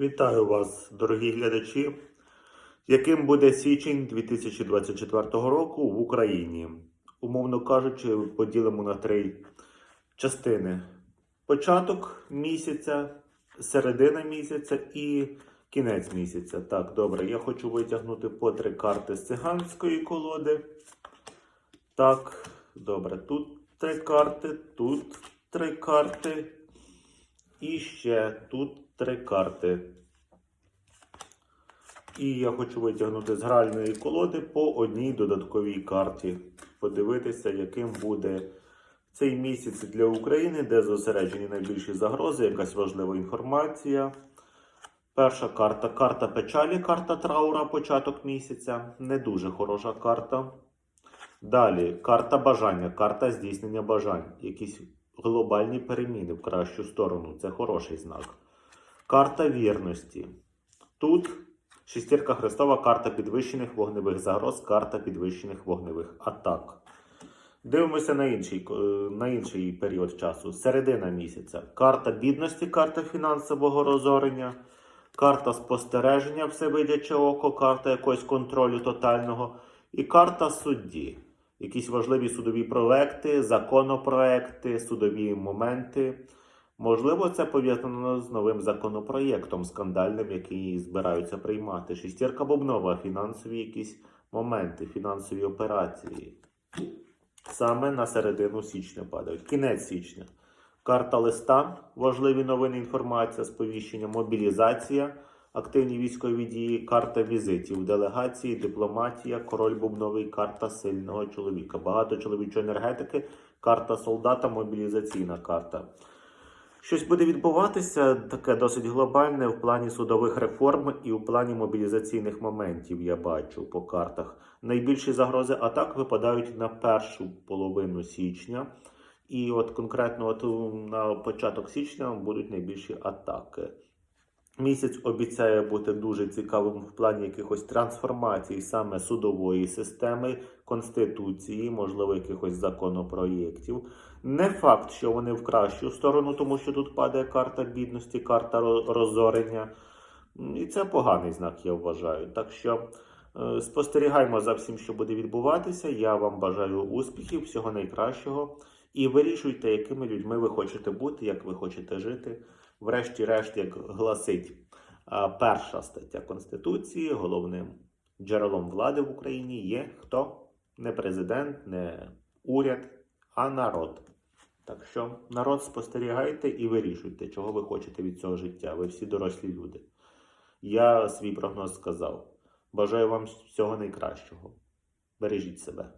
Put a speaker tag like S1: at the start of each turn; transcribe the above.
S1: Вітаю вас, дорогі глядачі. Яким буде січень 2024 року в Україні? Умовно кажучи, поділимо на три частини: початок місяця, середина місяця і кінець місяця. Так, добре, я хочу витягнути по три карти з циганської колоди. Так, добре, тут три карти, тут три карти. І ще тут три карти. І я хочу витягнути з гральної колоди по одній додатковій карті. Подивитися, яким буде цей місяць для України, де зосереджені найбільші загрози, якась важлива інформація. Перша карта карта печалі, карта траура, початок місяця. Не дуже хороша карта. Далі карта бажання, карта здійснення бажань. Якісь глобальні переміни в кращу сторону. Це хороший знак. Карта вірності. Тут шестірка Христова, карта підвищених вогневих загроз, карта підвищених вогневих атак. Дивимося на інший, на інший період часу. Середина місяця. Карта бідності, карта фінансового розорення, карта спостереження, всевидяче око, карта якогось контролю тотального і карта судді. Якісь важливі судові проекти, законопроекти, судові моменти. Можливо, це пов'язано з новим законопроєктом скандальним, який збираються приймати. Шістірка Бобнова, фінансові якісь моменти, фінансові операції. Саме на середину січня падають. Кінець січня. Карта листа, важливі новини, інформація, сповіщення, мобілізація, активні військові дії, карта візитів, делегації, дипломатія, король бубновий, карта сильного чоловіка. Багато чоловічої енергетики, карта солдата, мобілізаційна карта. Щось буде відбуватися таке досить глобальне в плані судових реформ і в плані мобілізаційних моментів. Я бачу по картах. Найбільші загрози атак випадають на першу половину січня. І от конкретно от на початок січня будуть найбільші атаки. Місяць обіцяє бути дуже цікавим в плані якихось трансформацій саме судової системи, конституції, можливо, якихось законопроєктів. Не факт, що вони в кращу сторону, тому що тут падає карта бідності, карта розорення. І це поганий знак, я вважаю. Так що е, спостерігаємо за всім, що буде відбуватися. Я вам бажаю успіхів, всього найкращого. І вирішуйте, якими людьми ви хочете бути, як ви хочете жити. Врешті-решт, як гласить перша стаття Конституції, головним джерелом влади в Україні є хто? Не президент, не уряд, а народ. Так що народ спостерігайте і вирішуйте, чого ви хочете від цього життя. Ви всі дорослі люди. Я свій прогноз сказав. Бажаю вам всього найкращого. Бережіть себе.